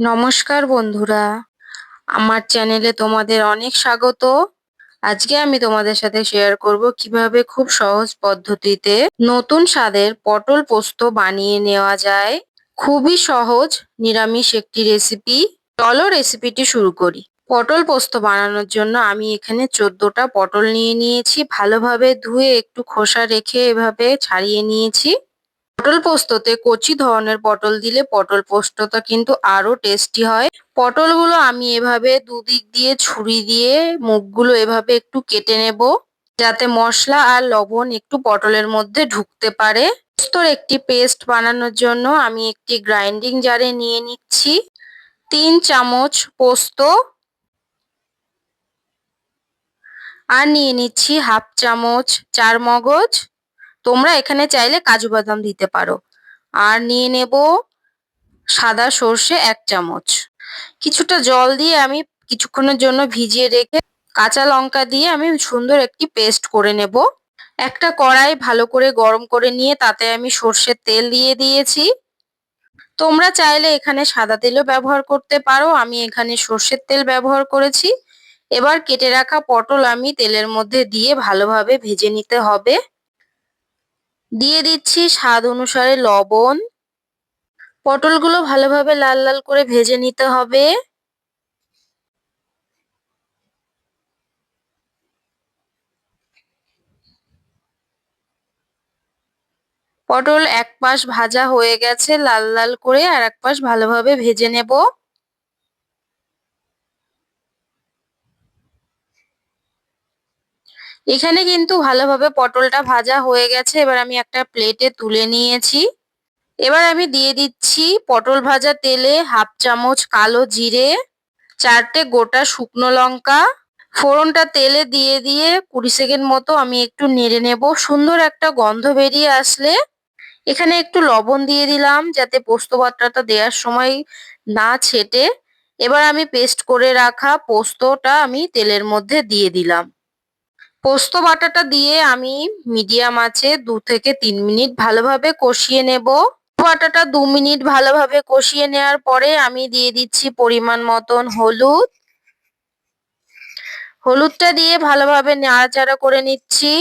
নমস্কার বন্ধুরা। আমার চ্যানেলে তোমাদের অনেক স্বাগত। আজকে আমি তোমাদের সাথে শেয়ার করব কীভাবে খুব সহজ পদ্ধতিতে নতুন স্বাদের পটল পোস্ত বানিয়ে নেওয়া যায়। খুবই সহজ, নিরামিষ একটি রেসিপি চলো রেসিপিটি শুরু করি। পটল পোস্ত বানানোর জন্য আমি এখানে চোদ্দটা পটল নিয়ে নিয়েছি। ভালোভাবে ধুয়ে একটু খোসা রেখে এভাবে ছাড়িয়ে নিয়েছি। পটল পোস্ততে কচি ধরনের পটল দিলে পটল পোস্তটা কিন্তু আরও টেস্টি হয়। পটলগুলো আমি এভাবে দুদিক দিয়ে ছুরি দিয়ে মুখগুলো এভাবে একটু কেটে নেব, যাতে মশলা আর লবণ একটু পটলের মধ্যে ঢুকতে পারে। পোস্তর একটি পেস্ট বানানোর জন্য আমি একটি গ্রাইন্ডিং জারে নিয়ে নিচ্ছি। তিন চামচ পোস্ত আর নিয়ে নিচ্ছি হাফ চামচ চার মগজ তোমরা এখানে চাইলে কাজু বাদাম দিতে পারো। আর নিয়ে নেব সাদা সর্ষে এক চামচ। কিছুটা জল দিয়ে আমি কিছুক্ষণের জন্য ভিজিয়ে রেখে কাঁচা লঙ্কা দিয়ে আমি সুন্দর একটি পেস্ট করে নেব। একটা কড়াই ভালো করে গরম করে নিয়ে তাতে আমি সর্ষের তেল দিয়ে দিয়েছি। তোমরা চাইলে এখানে সাদা তেলও ব্যবহার করতে পারো। আমি এখানে সর্ষের তেল ব্যবহার করেছি। এবার কেটে রাখা পটল আমি তেলের মধ্যে দিয়ে ভালোভাবে ভেজে নিতে হবে। দিয়ে দিচ্ছি স্বাদ অনুসারে লবণ। পটলগুলো ভালোভাবে লাল লাল করে ভেজে নিতে হবে। পটল এক পাশ ভাজা হয়ে গেছে, লাল লাল করে আর এক পাশ ভালোভাবে ভেজে নেব। এখানে কিন্তু ভালোভাবে পটলটা ভাজা হয়ে গেছে। এবার আমি একটা প্লেটে তুলে নিয়েছি। এবার আমি দিয়ে দিচ্ছি পটল ভাজা তেলে হাফ চামচ কালো জিরে, চারটে গোটা শুকনো লঙ্কা। ফোড়নটা তেলে দিয়ে দিয়ে কুড়ি সেকেন্ড মতো আমি একটু নেড়ে নেব। সুন্দর একটা গন্ধ বেরিয়ে আসলে এখানে একটু লবণ দিয়ে দিলাম যাতে পোস্ত বাটাটা দেওয়ার সময় না ছেটে। এবার আমি পেস্ট করে রাখা পোস্তটা আমি তেলের মধ্যে দিয়ে দিলাম। পোস্ত বাটাটা দিয়ে আমি মিডিয়াম আছে দু থেকে তিন মিনিট ভালোভাবে কষিয়ে নেব। বাটাটা দু মিনিট ভালোভাবে কষিয়ে নেওয়ার পরে আমি দিয়ে দিচ্ছি পরিমাণ মতন হলুদ। হলুদটা দিয়ে ভালোভাবে নাড়াচাড়া করে নিচ্ছি।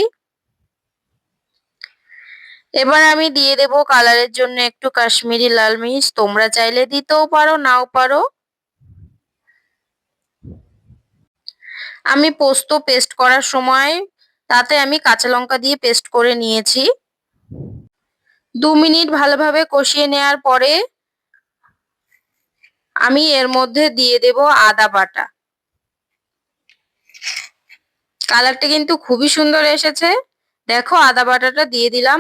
এবার আমি দিয়ে দেব কালারের জন্য একটু কাশ্মীরি লাল মির্চ। তোমরা চাইলে দিতেও পারো, নাও পারো। আমি পোস্ত পেস্ট করার সময় তাতে আমি কাঁচা লঙ্কা দিয়ে পেস্ট করে নিয়েছি। দু মিনিট ভালোভাবে কষিয়ে নেওয়ার পরে আমি এর মধ্যে দিয়ে দেব আদা বাটা। কালারটা কিন্তু খুবই সুন্দর এসেছে। দেখো আদা বাটাটা দিয়ে দিলাম।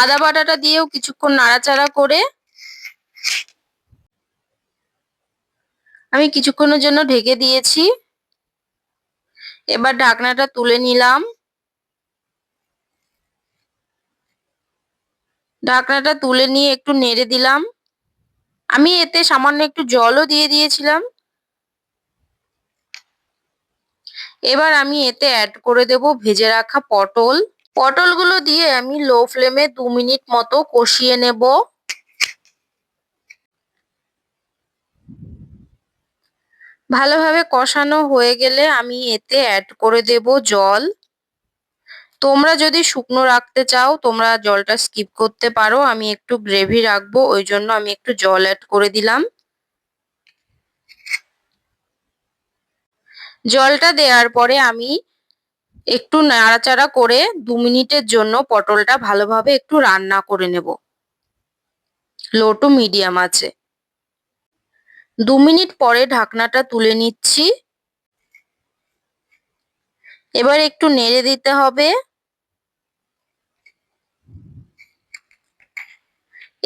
আদা বাটাটা দিয়েও কিছুক্ষণ নাড়াচাড়া করে আমি কিছুক্ষণের জন্য ঢেকে দিয়েছি। এবার ঢাকনাটা তুলে নিলাম। ঢাকনাটা তুলে নিয়ে একটু নেড়ে দিলাম। আমি এতে সামান্য একটু জলও দিয়ে দিয়েছিলাম। এবার আমি এতে অ্যাড করে দেব ভেজে রাখা পটল। পটলগুলো দিয়ে আমি লো ফ্লেমে দু মিনিট মতো কষিয়ে নেব। ভালোভাবে কষানো হয়ে গেলে আমি এতে অ্যাড করে দেব জল। তোমরা যদি শুকনো রাখতে চাও, তোমরা জলটা স্কিপ করতে পারো। আমি একটু গ্রেভি রাখব, ওই জন্য আমি একটু জল অ্যাড করে দিলাম। জলটা দেওয়ার পরে আমি একটু নাড়াচাড়া করে দু মিনিটের জন্য পটলটা ভালোভাবে একটু রান্না করে নেব। লো টু মিডিয়াম আছে। দু মিনিট পরে ঢাকনাটা তুলে নিচ্ছি। এবার একটু নেড়ে দিতে হবে।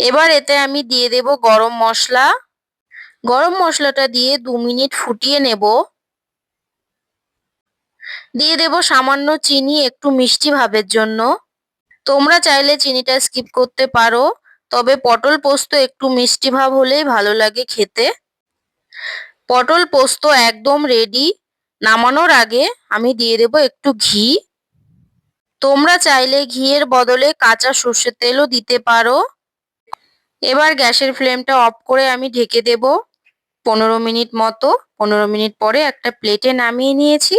এবার এতে আমি দিয়ে দেব গরম মশলা। গরম মশলাটা দিয়ে দু মিনিট ফুটিয়ে নেব। দিয়ে দেব সামান্য চিনি একটু মিষ্টি ভাবের জন্য। তোমরা চাইলে চিনিটা স্কিপ করতে পারো, তবে পটল পোস্ত একটু মিষ্টি ভাব হলেই ভালো লাগে খেতে। পটল পোস্ত একদম রেডি নামানোর আগে আমি দিয়ে দেব একটু ঘি। তোমরা চাইলে ঘিয়ের বদলে কাঁচা সর্ষের তেলও দিতে পারো। এবার গ্যাসের ফ্লেমটা অফ করে আমি ঢেকে দেব পনেরো মিনিট মতো। পনেরো মিনিট পরে একটা প্লেটে নামিয়ে নিয়েছি।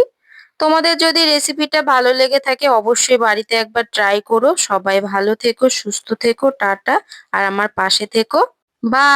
তোমাদের যদি রেসিপিটা ভালো লেগে থাকে অবশ্যই বাড়িতে একবার ট্রাই করো। সবাই ভালো থেকো, সুস্থ থেকো, টাটা। আর আমার পাশে থেকো। বা